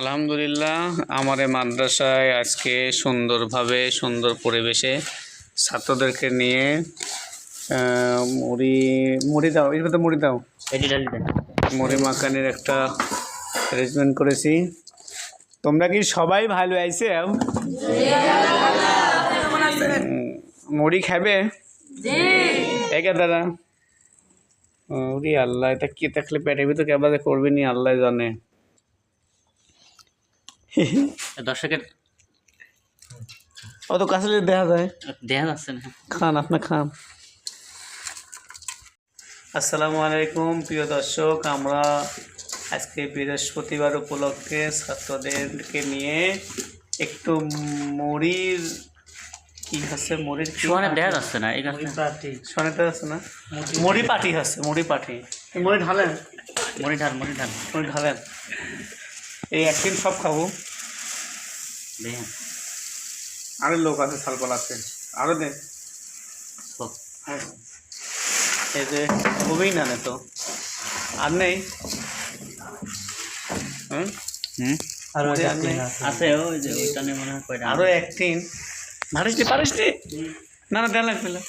আলহামদুলিল্লাহ, আমার মাদ্রাসায় আজকে সুন্দরভাবে সুন্দর পরিবেশে ছাত্রদেরকে নিয়ে মুড়ি মুড়ি দাও, এর মধ্যে মুড়ি দাও। মুড়ি মাখানির একটা অ্যারেঞ্জমেন্ট করেছি। তোমরা কি সবাই ভালো আইছে? মুড়ি খাবে দাদা। ওরে আল্লাহ, এটা কি থাকলে পেটের ভিতরে কেবা করবি নি, আল্লাহ জানে। দর্শকের অত কাছে যদি দেখা যায়? দেখা যাচ্ছে না। খান আপনি খান। আসসালামু আলাইকুম প্রিয় দর্শক। আমরা আজকে বৃহস্পতিবার উপলক্ষে ছাত্রদেরকে নিয়ে একটু মুড়ির কি হচ্ছে? মুড়ির কি সুহানে দেখা যাচ্ছে না এই গাছটা। শোনাতে আছে না? মুড়ি পাটি। হচ্ছে মুড়ি পাটি। মুড়ি ঢালেন? মনি ঢাল মনি ঢাল। মুড়ি ঢালেন। এই একদিন সব খাব। দেখেন আরও লোক আছে সালপাল আছে। আরও দে এই যে খুবই না তো। আর নেই? হুম? হুম? মুড়ি নেই আছে। ওই যে ওইটা নিয়ে মনে হয় আরও একদিন দি পারিস নি? না না দেন লাগবে না